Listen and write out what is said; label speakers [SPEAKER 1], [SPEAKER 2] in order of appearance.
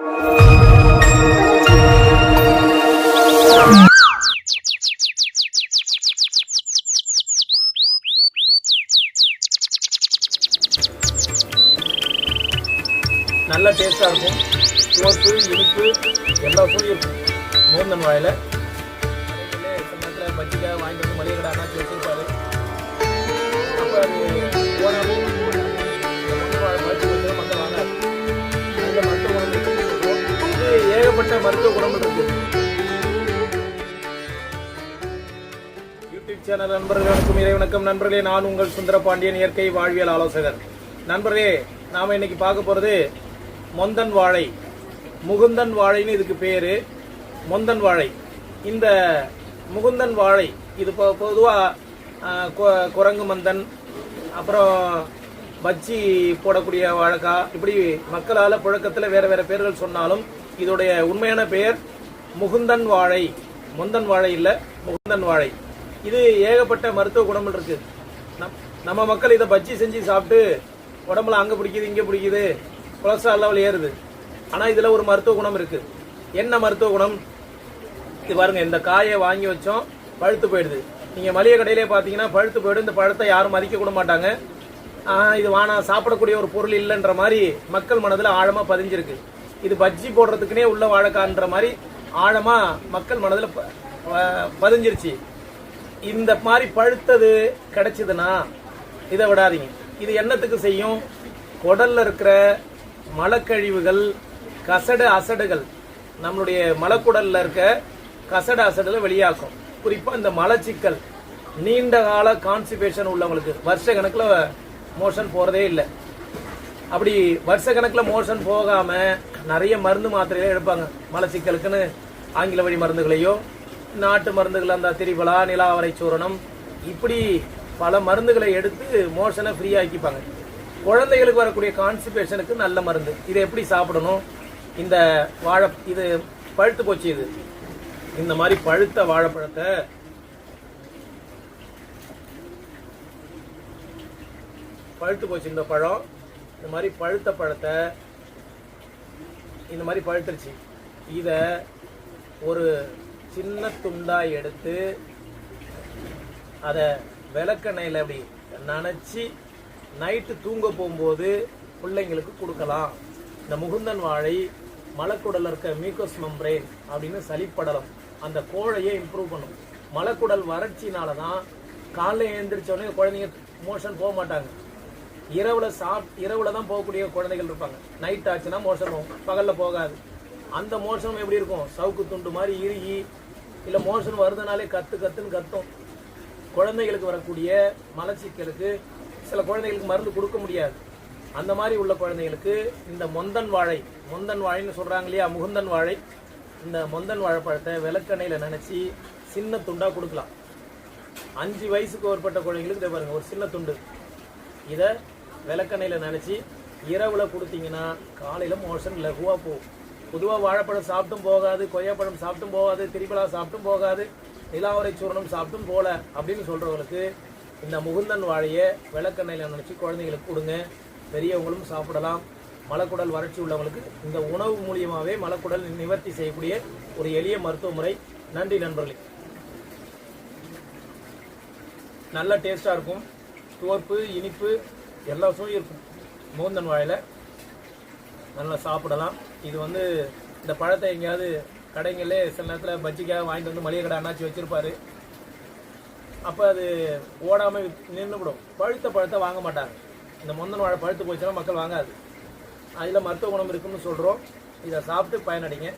[SPEAKER 1] நல்ல டேஸ்ட்டாக இருக்கும். சோப்பு இனிப்பு எல்லா சுவையும் இருக்கும். மூந்தன் வாயில். சில நேரத்தில் பஜ்ஜிக்காக வாங்கிட்டு வந்து மளிகை கடை அண்ணாச்சி வச்சுருப்பாரு. அப்போ அது இது ஏகப்பட்ட மருத்துவ குணங்கள் இருக்கு. யூடியூப் சேனல் நண்பர்களுக்கும் இறை வணக்கம் நண்பர்களே நான் உங்கள் சுந்தர பாண்டியன் இயற்கை வாழ்வியல் ஆலோசகர். நண்பர்களே நாம இன்னைக்கு பார்க்க போறது மொந்தன் வாழை. முகுந்தன் வாழைன்னு இதுக்கு பேரு. மொந்தன் வாழை. இந்த முகுந்தன் வாழை இது பொ- பொதுவா கு- குரங்கு மந்தன் அப்புறம் பஜ்ஜி போடக்கூடிய வாழைக்காய் இப்படி மக்களால் புழக்கத்தில் வேற வேற பேர்கள் சொன்னாலும் இதோடைய உண்மையான பெயர் முகுந்தன் வாழை. முந்தன் வாழை இல்லை முகுந்தன் வாழை. இது ஏகப்பட்ட மருத்துவ குணங்கள் இருக்கு. நம்- நம்ம மக்கள் இதை பஜ்ஜி செஞ்சு சாப்பிட்டு உடம்புல அங்கே பிடிக்குது இங்கே பிடிக்குது கொலஸ்ட்ரால் லெவல் ஏறுது. ஆனால் இதில் ஒரு மருத்துவ குணம் இருக்கு. என்ன மருத்துவ குணம்? இது பாருங்க இந்த காயை வாங்கி வச்சோம் பழுத்து போயிடுது. நீங்கள் மளிகை கடையிலே பார்த்தீங்கன்னா பழுத்து போயிடும். இந்த பழத்தை யாரும் மதிக்க கூட மாட்டாங்க. இது வானா சாப்பிடக்கூடிய ஒரு பொருள் இல்லைன்ற மாதிரி மக்கள் மனதில் ஆழமாக பதிஞ்சிருக்கு. இது பஜ்ஜி போடுறதுக்குனே உள்ள வாழைக்கான்ற மாதிரி ஆழமா மக்கள் மனதில் ப- பதிஞ்சிருச்சு. இந்த மாதிரி பழுத்தது கிடைச்சதுன்னா இதை விடாதீங்க. இது என்னத்துக்கு செய்யும்? குடல்ல இருக்கிற மலக்கழிவுகள் கசடு அசடுகள் நம்மளுடைய மலக்குடல்ல இருக்க கசடு அசடுகளை வெளியாக்கும். குறிப்பா இந்த மலச்சிக்கல் நீண்ட கால கான்ஸ்டிபேஷன் உள்ளவங்களுக்கு. வருஷ கணக்கில் மோஷன் போறதே இல்லை. அப்படி வருஷ கணக்கில் மோஷன் போகாம நிறைய மருந்து மாத்திரைகளை எடுப்பாங்க. மலச்சிக்கலுக்குன்னு ஆங்கில வழி மருந்துகளையோ நாட்டு மருந்துகள் அந்த திரிபலா நிலாவரை சூரணம் இப்படி பல மருந்துகளை எடுத்து மோஷனை ஃப்ரீ ஆக்கிப்பாங்க. குழந்தைகளுக்கு வரக்கூடிய கான்ஸ்டிபேஷனுக்கு நல்ல மருந்து. இதை எப்படி சாப்பிடணும்? இந்த வாழை இது பழுத்து போச்சு இது. இந்த மாதிரி பழுத்த வாழைப்பழத்தை பழுத்து போச்சு இந்த பழம். இந்த மாதிரி பழுத்த பழத்தை இந்த மாதிரி பழுத்துருச்சு. இதை ஒரு சின்ன துண்டாக எடுத்து அதை விளக்கெண்ணெயில் அப்படி நனைச்சி நைட்டு தூங்க போகும்போது பிள்ளைங்களுக்கு கொடுக்கலாம். இந்த முகுந்தன் வாழை மலக்குடல் இருக்க மியூக்கஸ் மெம்பரேன் அப்படின்னு சளிப்படலம் அந்த கோழையை இம்ப்ரூவ் பண்ணும். மலக்குடல் வறட்சினால தான் காலைல எழுந்திரிச்ச உடனே குழந்தைங்க மோஷன் போக மாட்டாங்க. இரவுல சாப் இரவுல தான் போகக்கூடிய குழந்தைகள் இருப்பாங்க. நைட் ஆச்சுன்னா மோஷன் பகல்ல போகாது. அந்த மோஷன் எப்படி இருக்கும்? சவுக்கு துண்டு மாதிரி இறுகி இல்ல மோஷன் வருதுனாலே கத்து கத்துன்னு கத்தும். குழந்தைகளுக்கு வரக்கூடிய மலச்சிக்கலுக்கு சில குழந்தைகளுக்கு மருந்து கொடுக்க முடியாது. அந்த மாதிரி உள்ள குழந்தைகளுக்கு இந்த மொந்தன் வாழை மொந்தன் வாழைன்னு சொல்றாங்க இல்லையா? முகுந்தன் வாழை. இந்த மொந்தன் வாழைப்பழத்தை விளக்கெண்ணையில் நினச்சி சின்ன துண்டா கொடுக்கலாம். அஞ்சு வயசுக்கு ஒருப்பட்ட குழந்தைங்களுக்கு இதை பாருங்க ஒரு சின்ன துண்டு. இதை விளக்கெண்ணெயில நினச்சி இரவில் கொடுத்தீங்கன்னா காலையில் மோஷன் லகுவாக போகும். பொதுவாக வாழைப்பழம் சாப்பிட்டும் போகாது கொய்யாப்பழம் சாப்பிட்டும் போகாது திரிபலா சாப்பிட்டும் போகாது நிலாவரை சூரணம் சாப்பிட்டும் போல அப்படின்னு சொல்கிறவங்களுக்கு இந்த முகுந்தன் வாழையை விளக்கெண்ணெயில நினச்சி குழந்தைங்களுக்கு கொடுங்க. பெரியவங்களும் சாப்பிடலாம். மலக்குடல் வறட்சி உள்ளவங்களுக்கு இந்த உணவு மூலியமாகவே மலக்குடல் நிவர்த்தி செய்யக்கூடிய ஒரு எளிய மருத்துவ முறை. நன்றி நண்பர்களே. நல்ல டேஸ்ட்டாக இருக்கும். துவர்ப்பு இனிப்பு எல்லா சுவையும் இருக்கும். மூந்தன் வாயில் நல்லா சாப்பிடலாம். இது வந்து இந்த பழத்தை எங்கேயாவது கடைங்களே சில நேரத்தில் பஜ்ஜிக்காக வாங்கிட்டு வந்து மளிகை கடை அண்ணாச்சி வச்சுருப்பார். அப்போ அது ஓடாமல் நின்றுவிடும் பழுத்த பழத்தை வாங்க மாட்டாங்க. இந்த முந்தன் வாழை பழுத்து போச்சுன்னா மக்கள் வாங்காது. அதில் மருத்துவ குணம் இருக்குன்னு சொல்கிறோம் இதை சாப்பிட்டு பயனடைங்க.